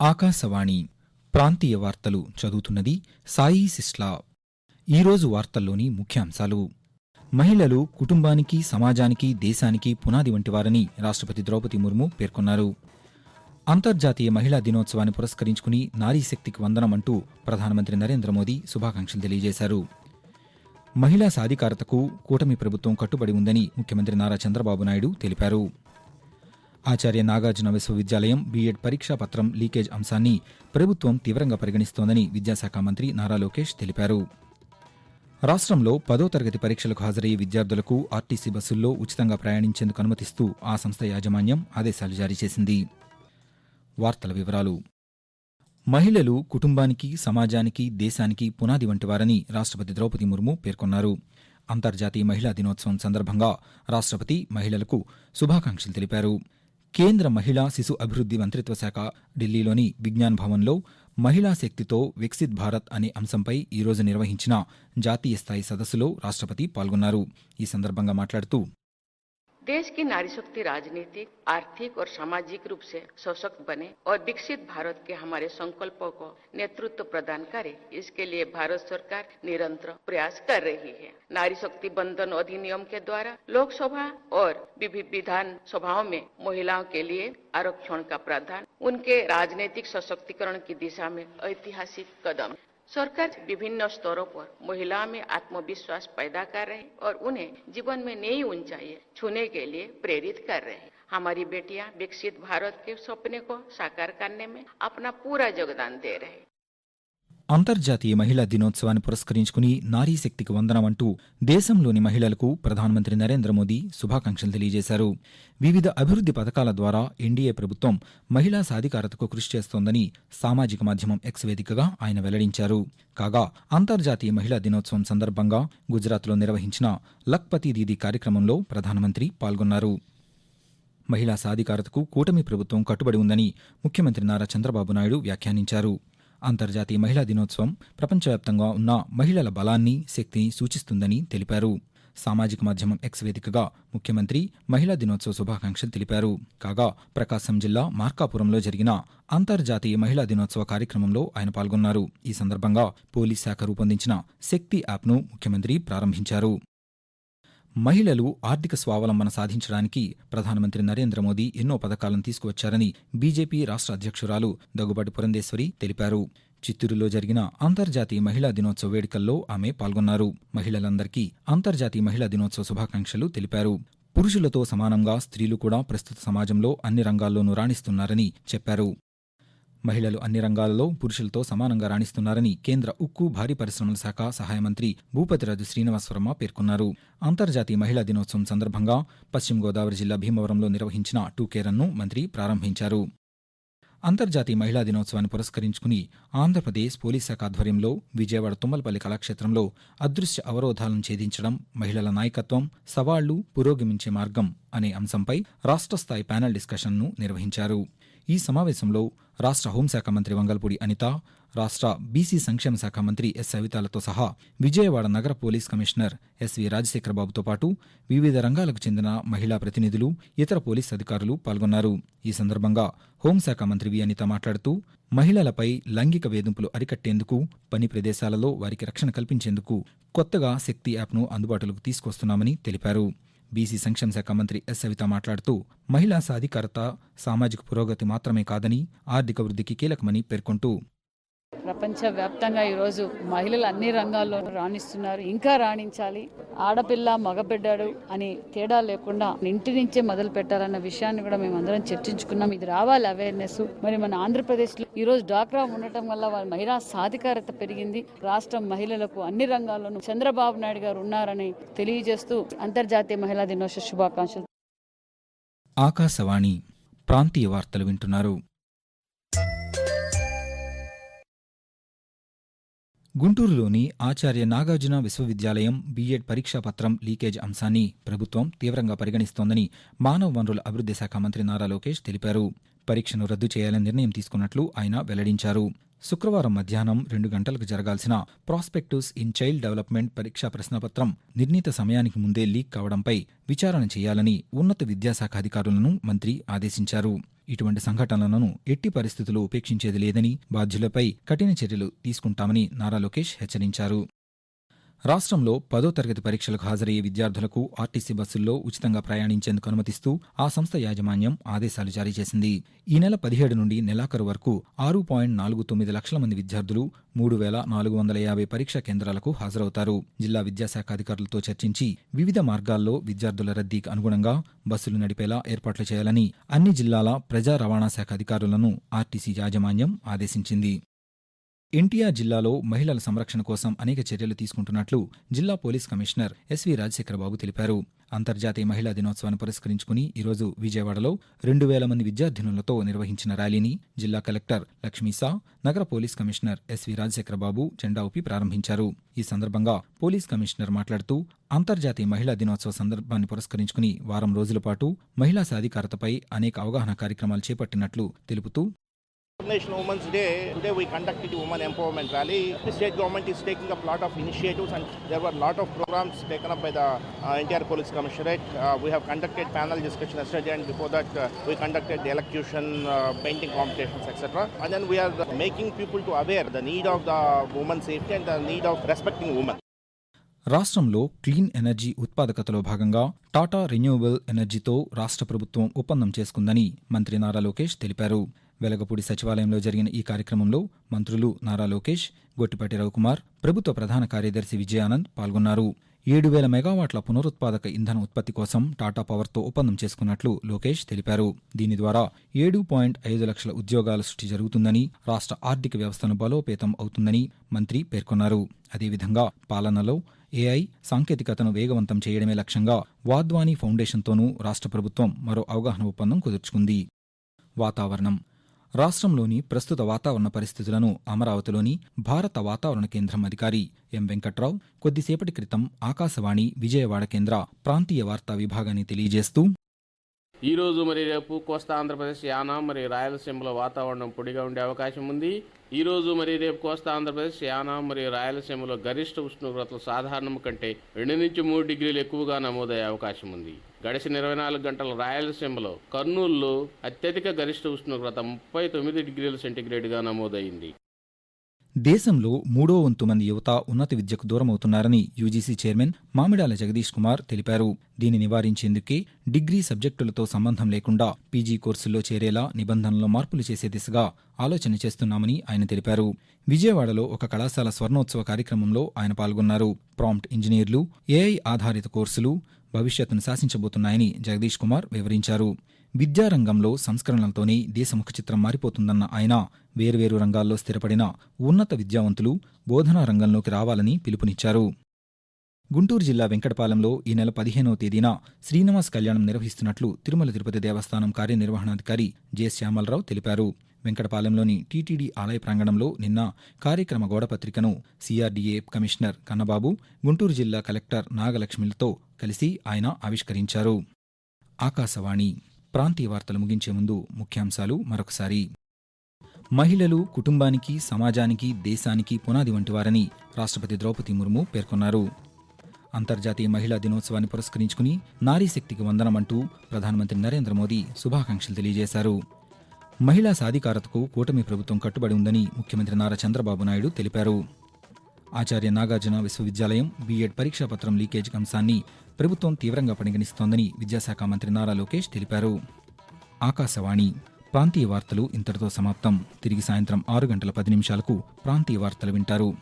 ఆకాశవాణి ప్రాంతీయ వార్తలు చదువుతున్నది సాయి సిస్లా. ఈరోజు వార్తల్లోని ముఖ్యాంశాలు. మహిళలు కుటుంబానికి సమాజానికి దేశానికి పునాది వంటివారని రాష్ట్రపతి ద్రౌపది ముర్ము పేర్కొన్నారు. అంతర్జాతీయ మహిళా దినోత్సవాన్ని పురస్కరించుకుని నారీ శక్తికి వందనం అంటూ ప్రధానమంత్రి నరేంద్ర మోదీ శుభాకాంక్షలు తెలియజేశారు. మహిళా సాధికారతకు కూటమి ప్రభుత్వం కట్టుబడి ఉందని ముఖ్యమంత్రి నారా చంద్రబాబు నాయుడు తెలిపారు. ఆచార్య నాగార్జున విశ్వవిద్యాలయం బీఎడ్ పరీక్షా పత్రం లీకేజ్ అంశాన్ని ప్రభుత్వం తీవ్రంగా పరిగణిస్తోందని విద్యాశాఖ మంత్రి నారా లోకేష్ తెలిపారు. రాష్ట్రంలో పదో తరగతి పరీక్షలకు హాజరయ్యే విద్యార్థులకు ఆర్టీసీ బస్సుల్లో ఉచితంగా ప్రయాణించేందుకు అనుమతిస్తూ ఆ సంస్థ యాజమాన్యం ఆదేశాలు జారీ చేసింది. వార్తల వివరాలు. మహిళలు కుటుంబానికి సమాజానికి దేశానికి పునాది వంటివారని రాష్ట్రపతి ద్రౌపది ముర్ము పేర్కొన్నారు. అంతర్జాతీయ మహిళా దినోత్సవం సందర్భంగా రాష్ట్రపతి మహిళలకు శుభాకాంక్షలు తెలిపారు. కేంద్ర మహిళా శిశు అభివృద్ధి మంత్రిత్వ శాఖ ఢిల్లీలోని విజ్ఞాన్ భవన్లో మహిళా శక్తితో వికసిత్ భారత్ అనే అంశంపై ఈరోజు నిర్వహించిన జాతీయ స్థాయి సదస్సులో రాష్ట్రపతి పాల్గొన్నారు. ఈ సందర్భంగా మాట్లాడుతూ देश की नारी शक्ति राजनीतिक, आर्थिक और सामाजिक रूप से सशक्त बने और विकसित भारत के हमारे संकल्पों को नेतृत्व प्रदान करे, इसके लिए भारत सरकार निरंतर प्रयास कर रही है। नारी शक्ति बंधन अधिनियम के द्वारा लोकसभा और विभिन्न विधान सभाओं में महिलाओं के लिए आरक्षण का प्रावधान, उनके राजनीतिक सशक्तिकरण की दिशा में ऐतिहासिक कदम। सरकार विभिन्न स्तरों पर महिलाओं में आत्मविश्वास पैदा कर रहे और उन्हें जीवन में नई ऊंचाई छूने के लिए प्रेरित कर रहे हमारी बेटियाँ विकसित भारत के सपने को साकार करने में अपना पूरा योगदान दे रहे అంతర్జాతీయ మహిళా దినోత్సవాన్ని పురస్కరించుకుని నారీ శక్తికి వందనం అంటూ దేశంలోని మహిళలకు ప్రధానమంత్రి నరేంద్ర మోదీ శుభాకాంక్షలు తెలియజేశారు. వివిధ అభివృద్ధి పథకాల ద్వారా ఎన్డీఏ ప్రభుత్వం మహిళా సాధికారతకు కృషి చేస్తోందని సామాజిక మాధ్యమం ఎక్స్ వేదికగా ఆయన వెల్లడించారు. కాగా అంతర్జాతీయ మహిళా దినోత్సవం సందర్భంగా గుజరాత్లో నిర్వహించిన లక్పతి దీదీ కార్యక్రమంలో ప్రధానమంత్రి పాల్గొన్నారు. మహిళా సాధికారతకు కూటమి ప్రభుత్వం కట్టుబడి ఉందని ముఖ్యమంత్రి నారా చంద్రబాబు నాయుడు వ్యాఖ్యానించారు. అంతర్జాతీయ మహిళా దినోత్సవం ప్రపంచవ్యాప్తంగా ఉన్న మహిళల బలాన్ని శక్తిని సూచిస్తుందని తెలిపారు. సామాజిక మాధ్యమం ఎక్స్ వేదికగా ముఖ్యమంత్రి మహిళా దినోత్సవ శుభాకాంక్షలు తెలిపారు. కాగా ప్రకాశం జిల్లా మార్కాపురంలో జరిగిన అంతర్జాతీయ మహిళా దినోత్సవ కార్యక్రమంలో ఆయన పాల్గొన్నారు. ఈ సందర్భంగా పోలీస్ శాఖ రూపొందించిన శక్తి యాప్ను ముఖ్యమంత్రి ప్రారంభించారు. మహిళలు ఆర్థిక స్వావలంబన సాధించడానికి ప్రధానమంత్రి నరేంద్ర మోదీ ఎన్నో పథకాలను తీసుకువచ్చారని బీజేపీ రాష్ట్ర అధ్యక్షురాలు దగ్గుబాటి పురంధేశ్వరి తెలిపారు. చిత్తూరులో జరిగిన అంతర్జాతీయ మహిళా దినోత్సవ వేడుకల్లో ఆమె పాల్గొన్నారు. మహిళలందరికీ అంతర్జాతీయ మహిళా దినోత్సవ శుభాకాంక్షలు తెలిపారు. పురుషులతో సమానంగా స్త్రీలు కూడా ప్రస్తుత సమాజంలో అన్ని రంగాల్లోనూ రాణిస్తున్నారని చెప్పారు. మహిళలు అన్ని రంగాలలో పురుషులతో సమానంగా రాణిస్తున్నారని కేంద్ర ఉక్కు భారీ పరిశ్రమల శాఖ సహాయ మంత్రి భూపతిరాజు శ్రీనివాసవర్మ పేర్కొన్నారు. అంతర్జాతీయ మహిళా దినోత్సవం సందర్భంగా పశ్చిమ గోదావరి జిల్లా భీమవరంలో నిర్వహించిన టూకేరన్ను మంత్రి ప్రారంభించారు. అంతర్జాతీయ మహిళా దినోత్సవాన్ని పురస్కరించుకుని ఆంధ్రప్రదేశ్ పోలీస్ శాఖ ఆధ్వర్యంలో విజయవాడ తుమ్మలపల్లి కళాక్షేత్రంలో అదృశ్య అవరోధాలను ఛేదించడం మహిళల నాయకత్వం సవాళ్ళు పురోగమించే మార్గం అనే అంశంపై రాష్ట్ర స్థాయి ప్యానెల్ డిస్కషన్ను నిర్వహించారు. ఈ సమావేశంలో రాష్ట్ర హోంశాఖ మంత్రి వంగల్పూడి అనిత రాష్ట్ర బీసీ సంక్షేమ శాఖ మంత్రి ఎస్ సవితాలతో సహా విజయవాడ నగర పోలీస్ కమిషనర్ ఎస్వి రాజశేఖరబాబుతో పాటు వివిధ రంగాలకు చెందిన మహిళా ప్రతినిధులు ఇతర పోలీస్ అధికారులు పాల్గొన్నారు. ఈ సందర్భంగా హోంశాఖ మంత్రి వి అనిత మాట్లాడుతూ మహిళలపై లైంగిక వేధింపులు అరికట్టేందుకు పని ప్రదేశాలలో వారికి రక్షణ కల్పించేందుకు కొత్తగా శక్తి యాప్ను అందుబాటులోకి తీసుకొస్తున్నామని తెలిపారు. బీసీ సంక్షేమ శాఖ మంత్రి ఎస్ సవిత మాట్లాడుతూ మహిళా సాధికారత సామాజిక పురోగతి మాత్రమే కాదని ఆర్థిక వృద్ధికి కీలకమని పేర్కొంటూ ప్రపంచవ్యాప్తంగా ఈరోజు మహిళలు అన్ని రంగాల్లో రాణిస్తున్నారు. ఇంకా రాణించాలి. ఆడపిల్ల మగబిడ్డాడు అని తేడా లేకుండా ఇంటి నుంచే మొదలు పెట్టాలన్న విషయాన్ని కూడా మేము అందరం చర్చించుకున్నాం. ఇది రావాలి అవేర్నెస్ మరి మన ఆంధ్రప్రదేశ్లో ఈ రోజు డాక్రా ఉండటం వల్ల వాళ్ళ మహిళా సాధికారత పెరిగింది. రాష్ట్రం మహిళలకు అన్ని రంగాల్లోనూ చంద్రబాబు నాయుడు గారు ఉన్నారని తెలియజేస్తూ అంతర్జాతీయ మహిళా దినోత్సవ శుభాకాంక్షలు. ఆకాశవాణి ప్రాంతీయ వార్తలు వింటున్నారు. గుంటూరులోని ఆచార్య నాగార్జున విశ్వవిద్యాలయం బీఎడ్ పరీక్షా పత్రం లీకేజ్ అంశాన్ని ప్రభుత్వం తీవ్రంగా పరిగణిస్తోందని మానవ వనరుల అభివృద్ధి శాఖ మంత్రి నారా లోకేష్ తెలిపారు. పరీక్షను రద్దు చేయాలని నిర్ణయం తీసుకున్నట్లు ఆయన వెల్లడించారు. శుక్రవారం మధ్యాహ్నం రెండు గంటలకు జరగాల్సిన ప్రాస్పెక్టుస్ ఇన్ చైల్డ్ డెవలప్మెంట్ పరీక్షా ప్రశ్నపత్రం నిర్ణీత సమయానికి ముందే లీక్ కావడంపై విచారణ చేయాలని ఉన్నత విద్యాశాఖ అధికారులను మంత్రి ఆదేశించారు. ఇటువంటి సంఘటనలను ఎట్టి పరిస్థితుల్లో ఉపేక్షించేది లేదని బాధ్యులపై కఠిన చర్యలు తీసుకుంటామని నారా లోకేష్ హెచ్చరించారు. రాష్ట్రంలో పదో తరగతి పరీక్షలకు హాజరయ్యే విద్యార్థులకు ఆర్టీసీ బస్సుల్లో ఉచితంగా ప్రయాణించేందుకు అనుమతిస్తూ ఆ సంస్థ యాజమాన్యం ఆదేశాలు జారీ చేసింది. ఈ నెల పదిహేడు నుండి నెలాఖరు వరకు ఆరు పాయింట్ నాలుగు తొమ్మిది లక్షల మంది విద్యార్థులు మూడు వేల నాలుగు వందల యాభై పరీక్షా కేంద్రాలకు హాజరవుతారు. జిల్లా విద్యాశాఖ అధికారులతో చర్చించి వివిధ మార్గాల్లో విద్యార్థుల రద్దీకి అనుగుణంగా బస్సులు నడిపేలా ఏర్పాట్లు చేయాలని అన్ని జిల్లాల ప్రజా రవాణా శాఖ అధికారులను ఆర్టీసీ యాజమాన్యం ఆదేశించింది. ఎన్టీఆర్ జిల్లాలో మహిళల సంరక్షణ కోసం అనేక చర్యలు తీసుకుంటున్నట్లు జిల్లా పోలీస్ కమిషనర్ ఎస్వి రాజశేఖరబాబు తెలిపారు. అంతర్జాతీయ మహిళా దినోత్సవాన్ని పురస్కరించుకుని ఈరోజు విజయవాడలో రెండు వేల మంది విద్యార్థినులతో నిర్వహించిన ర్యాలీని జిల్లా కలెక్టర్ లక్ష్మీసా నగర పోలీస్ కమిషనర్ ఎస్వి రాజశేఖరబాబు జెండా ఊపి ప్రారంభించారు. ఈ సందర్భంగా పోలీస్ కమిషనర్ మాట్లాడుతూ అంతర్జాతీయ మహిళా దినోత్సవ సందర్భాన్ని పురస్కరించుకుని వారం రోజుల పాటు మహిళా సాధికారతపై అనేక అవగాహన కార్యక్రమాలు చేపట్టినట్లు తెలుపుతూ International Women's Day, today we conducted a women empowerment rally. The state government is taking up a lot of initiatives and there were a lot of programs taken up by the uh, NTR Police Commissionerate. Uh, we have conducted panel discussion yesterday and before that uh, we conducted the elocution, uh, painting competitions, etc. And then we are making people to aware the need of the women's safety and the need of respecting women. రాష్ట్రంలో clean energy ఉత్పాదకతలో భాగంగా Tata renewable ఎనర్జీతో రాష్ట్ర ప్రభుత్వం ఒప్పందం చేసుకుందని మంత్రి నారా లోకేష్ తెలిపారు వెలగపూడి సచివాలయంలో జరిగిన ఈ కార్యక్రమంలో మంత్రులు నారా లోకేష్ గొట్టిపాటి రవికుమార్ ప్రభుత్వ ప్రధాన కార్యదర్శి విజయానంద్ పాల్గొన్నారు. ఏడు వేల మెగావాట్ల పునరుత్పాదక ఇంధన ఉత్పత్తి కోసం టాటా పవర్తో ఒప్పందం చేసుకున్నట్లు లోకేష్ తెలిపారు. దీని ద్వారా ఏడు పాయింట్ ఐదు లక్షల ఉద్యోగాల సృష్టి జరుగుతుందని రాష్ట్ర ఆర్థిక వ్యవస్థను బలోపేతం అవుతుందని మంత్రి పేర్కొన్నారు. అదేవిధంగా పాలనలో ఏఐ సాంకేతికతను వేగవంతం చేయడమే లక్ష్యంగా వాద్వానీ ఫౌండేషన్తోనూ రాష్ట్ర ప్రభుత్వం మరో అవగాహన ఒప్పందం కుదుర్చుకుంది. వాతావరణం రాష్ట్రంలోని ప్రస్తుత వాతావరణ పరిస్థితులను అమరావతిలోని భారత వాతావరణ కేంద్రం అధికారి ఎం వెంకట్రావు కొద్దిసేపటి క్రితం ఆకాశవాణి విజయవాడ కేంద్ర ప్రాంతీయ వార్తా విభాగాన్ని తెలియజేస్తూ ఈ రోజు మరి రేపు కోస్తా ఆంధ్రప్రదేశ్ యానా మరి రాయలసీమలో వాతావరణం పొడిగా ఉండే అవకాశం ఉంది. ఈరోజు మరి రేపు కోస్తా ఆంధ్రప్రదేశ్ యానా మరియు రాయలసీమలో గరిష్ట ఉష్ణోగ్రతలు సాధారణం కంటే రెండు నుంచి మూడు డిగ్రీలు ఎక్కువగా నమోదయ్యే అవకాశం ఉంది. గడిచిన ఇరవై నాలుగు గంటల రాయలసీమలో కర్నూలులో అత్యధిక గరిష్ట ఉష్ణోగ్రత ముప్పై తొమ్మిది డిగ్రీల సెంటీగ్రేడ్గా నమోదైంది దేశంలో మూడో వంతు మంది యువత ఉన్నత విద్యకు దూరమవుతున్నారని యూజీసీ చైర్మన్ మామిడాల జగదీష్ కుమార్ తెలిపారు. దీన్ని నివారించేందుకే డిగ్రీ సబ్జెక్టులతో సంబంధం లేకుండా పీజీ కోర్సుల్లో చేరేలా నిబంధనల్లో మార్పులు చేసే దిశగా ఆలోచన చేస్తున్నామని ఆయన తెలిపారు. విజయవాడలో ఒక కళాశాల స్వర్ణోత్సవ కార్యక్రమంలో ఆయన పాల్గొన్నారు. ప్రాంప్ట్ ఇంజనీర్లు ఏఐ ఆధారిత కోర్సులు భవిష్యత్తును శాసించబోతున్నాయని జగదీష్ కుమార్ వివరించారు. విద్యారంగంలో సంస్కరణలతోనే దేశముఖ చిత్రం మారిపోతుందన్న ఆయన వేర్వేరు రంగాల్లో స్థిరపడిన ఉన్నత విద్యావంతులు బోధనా రంగంలోకి రావాలని పిలుపునిచ్చారు. గుంటూరు జిల్లా వెంకటపాలెంలో ఈ నెల పదిహేనవ తేదీన శ్రీనివాస్ కళ్యాణం నిర్వహిస్తున్నట్లు తిరుమల తిరుపతి దేవస్థానం కార్యనిర్వహణాధికారి జె. శ్యామలరావు తెలిపారు. వెంకటపాలెంలోని టీటీడీ ఆలయ ప్రాంగణంలో నిన్న కార్యక్రమ గోడపత్రికను సిఆర్డీఏ కమిషనర్ కన్నబాబు గుంటూరు జిల్లా కలెక్టర్ నాగలక్ష్మిలతో కలిసి ఆయన ఆవిష్కరించారు. ఆకాశవాణి ప్రాంతీయ వార్తలు ముగించే ముందు ముఖ్యాంశాలు మరొకసారి. మహిళలు కుటుంబానికి సమాజానికి దేశానికి పునాది వంటివారని రాష్ట్రపతి ద్రౌపది ముర్ము పేర్కొన్నారు. అంతర్జాతీయ మహిళా దినోత్సవాన్ని పురస్కరించుకుని నారీ శక్తికి వందనమంటూ ప్రధానమంత్రి నరేంద్ర మోదీ శుభాకాంక్షలు తెలియజేశారు. మహిళా సాధికారతకు కూటమి ప్రభుత్వం కట్టుబడి ఉందని ముఖ్యమంత్రి నారా చంద్రబాబు నాయుడు తెలిపారు. ఆచార్య నాగార్జున విశ్వవిద్యాలయం బీఎడ్ పరీక్షాపత్రం లీకేజ్ అంశాన్ని ప్రభుత్వం తీవ్రంగా పరిగణిస్తోందని విద్యాశాఖ మంత్రి నారా లోకేష్ తెలిపారు. ఆకాశవాణి ప్రాంతీయ వార్తలు ఇంతటితో సమాప్తం. తిరిగి సాయంత్రం ఆరు గంటల పది నిమిషాలకు ప్రాంతీయ వార్తలు వింటారు.